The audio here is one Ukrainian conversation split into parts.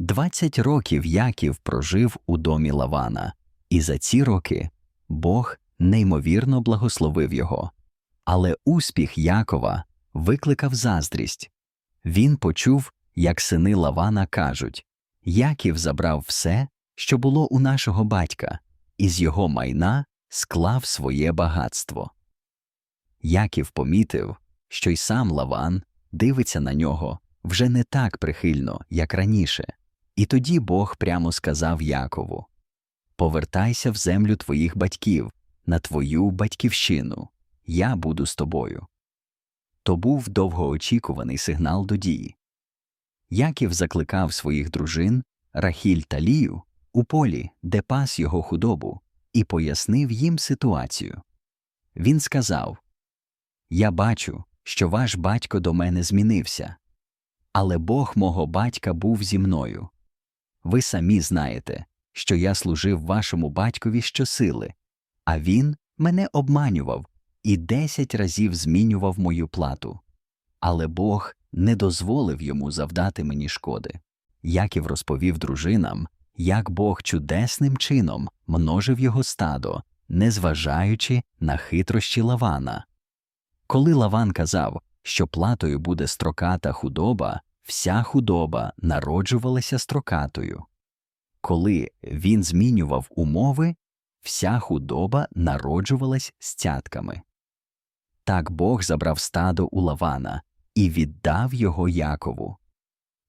Двадцять років Яків прожив у домі Лавана, і за ці роки Бог неймовірно благословив його. Але успіх Якова викликав заздрість. Він почув, як сини Лавана кажуть Яків забрав все, що було у нашого батька, і з його майна склав своє багатство. Яків помітив, що й сам Лаван дивиться на нього вже не так прихильно, як раніше, і тоді Бог прямо сказав Якову Повертайся в землю твоїх батьків, на твою батьківщину, я буду з тобою. То був довгоочікуваний сигнал до дії. Яків закликав своїх дружин Рахіль та Лію у полі, де пас його худобу, і пояснив їм ситуацію. Він сказав Я бачу, що ваш батько до мене змінився, але Бог мого батька був зі мною. Ви самі знаєте, що я служив вашому батькові щосили, а він мене обманював і десять разів змінював мою плату. Але Бог не дозволив йому завдати мені шкоди. Яків розповів дружинам, як Бог чудесним чином множив його стадо, незважаючи на хитрощі Лавана. Коли Лаван казав, що платою буде строката худоба, вся худоба народжувалася строкатою. Коли він змінював умови, вся худоба народжувалась з цятками. Так Бог забрав стадо у Лавана і віддав його Якову.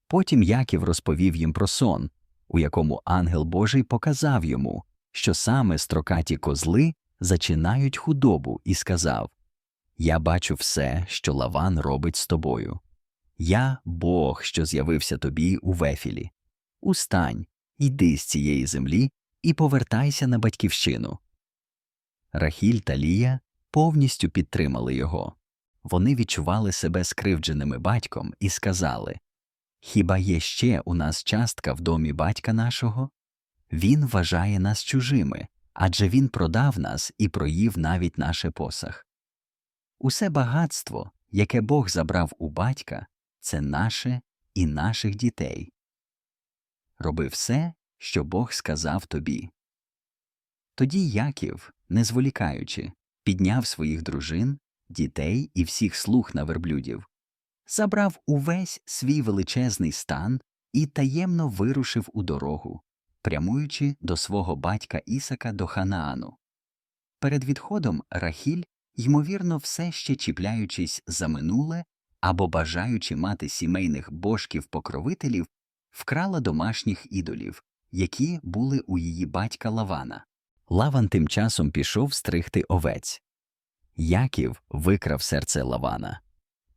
Потім Яків розповів їм про сон, у якому ангел Божий показав йому, що саме строкаті козли зачинають худобу, і сказав Я бачу все, що Лаван робить з тобою. Я Бог, що з'явився тобі у вефілі. Устань, йди з цієї землі і повертайся на батьківщину. Рахіль та Лія повністю підтримали його. Вони відчували себе скривдженими батьком і сказали Хіба є ще у нас частка в домі батька нашого? Він вважає нас чужими, адже він продав нас і проїв навіть наше посах. Усе багатство, яке Бог забрав у батька, це наше і наших дітей. Роби все, що Бог сказав тобі. Тоді Яків, не зволікаючи, підняв своїх дружин, дітей і всіх слуг на верблюдів, забрав увесь свій величезний стан і таємно вирушив у дорогу, прямуючи до свого батька Ісака до Ханаану. Перед відходом Рахіль, ймовірно, все ще чіпляючись за минуле або бажаючи мати сімейних божків покровителів, вкрала домашніх ідолів, які були у її батька Лавана. Лаван тим часом пішов стригти овець. Яків викрав серце Лавана,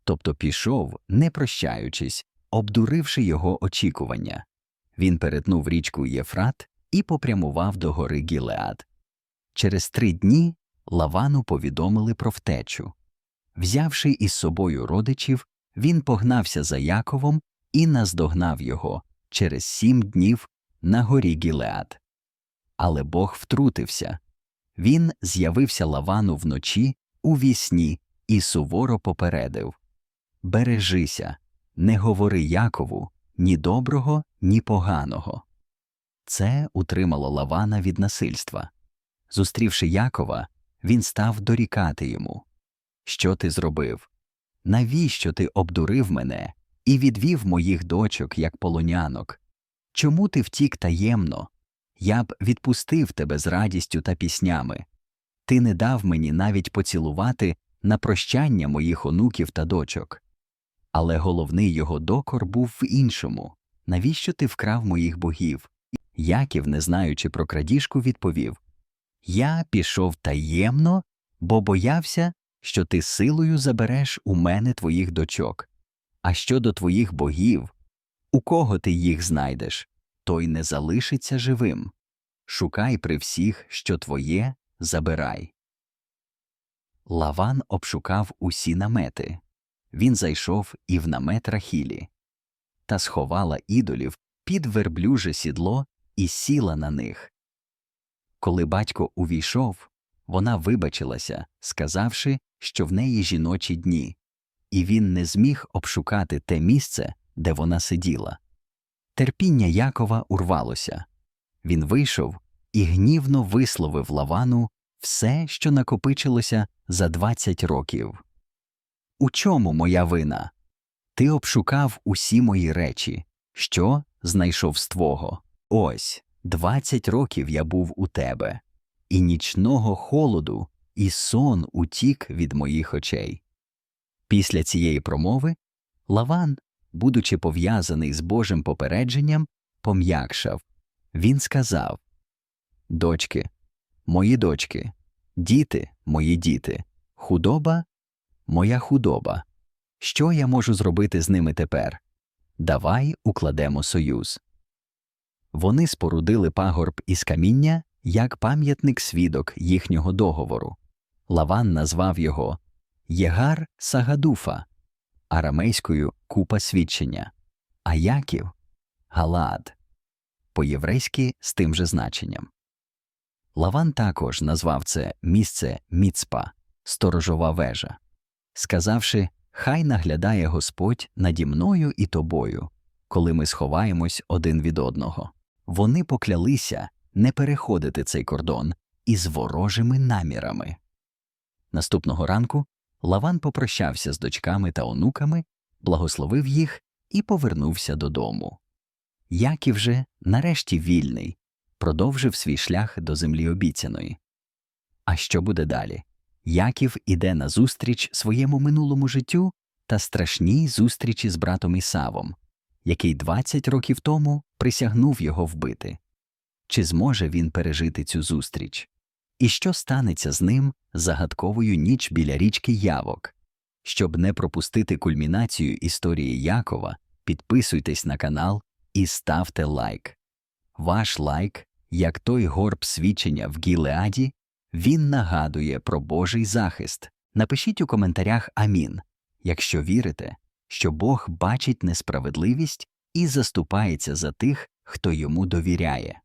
тобто пішов, не прощаючись, обдуривши його очікування. Він перетнув річку Єфрат і попрямував до гори Гілеад. Через три дні Лавану повідомили про втечу. Взявши із собою родичів, він погнався за Яковом і наздогнав його через сім днів на горі Гілеад. Але Бог втрутився. Він з'явився Лавану вночі у вісні і суворо попередив Бережися, не говори Якову ні доброго, ні поганого. Це утримало Лавана від насильства. Зустрівши Якова, він став дорікати йому Що ти зробив? Навіщо ти обдурив мене і відвів моїх дочок, як полонянок? Чому ти втік таємно? Я б відпустив тебе з радістю та піснями. Ти не дав мені навіть поцілувати на прощання моїх онуків та дочок. Але головний його докор був в іншому навіщо ти вкрав моїх богів? Яків, не знаючи про крадіжку, відповів Я пішов таємно, бо боявся, що ти силою забереш у мене твоїх дочок. А щодо твоїх богів, у кого ти їх знайдеш, той не залишиться живим. Шукай при всіх, що твоє, забирай. Лаван обшукав усі намети. Він зайшов і в намет Рахілі, та сховала ідолів під верблюже сідло і сіла на них. Коли батько увійшов, вона вибачилася, сказавши, що в неї жіночі дні, і він не зміг обшукати те місце, де вона сиділа. терпіння Якова урвалося. Він вийшов і гнівно висловив Лавану все, що накопичилося за 20 років. У чому моя вина? Ти обшукав усі мої речі, що знайшов з твого. Ось, двадцять років я був у тебе, і нічного холоду, і сон утік від моїх очей. Після цієї промови Лаван, будучи пов'язаний з Божим попередженням, пом'якшав. Він сказав Дочки, мої дочки, діти, мої діти, худоба, моя худоба. Що я можу зробити з ними тепер? Давай укладемо союз. Вони спорудили пагорб із каміння як пам'ятник свідок їхнього договору. Лаван назвав його Єгар Сагадуфа, арамейською купа свідчення, а Яків Галаад, по-єврейськи з тим же значенням. Лаван також назвав це місце Міцпа, сторожова вежа, сказавши Хай наглядає Господь наді мною і тобою, коли ми сховаємось один від одного. Вони поклялися не переходити цей кордон із ворожими намірами. Наступного ранку Лаван попрощався з дочками та онуками, благословив їх і повернувся додому. Яків же, нарешті вільний, продовжив свій шлях до землі обіцяної. А що буде далі? Яків іде назустріч своєму минулому життю та страшній зустрічі з братом Ісавом, який 20 років тому присягнув його вбити. Чи зможе він пережити цю зустріч? І що станеться з ним загадковою ніч біля річки Явок? Щоб не пропустити кульмінацію історії Якова, підписуйтесь на канал і ставте лайк. Ваш лайк, як той горб свідчення в Гілеаді, він нагадує про Божий захист. Напишіть у коментарях Амін, якщо вірите, що Бог бачить несправедливість і заступається за тих, хто йому довіряє.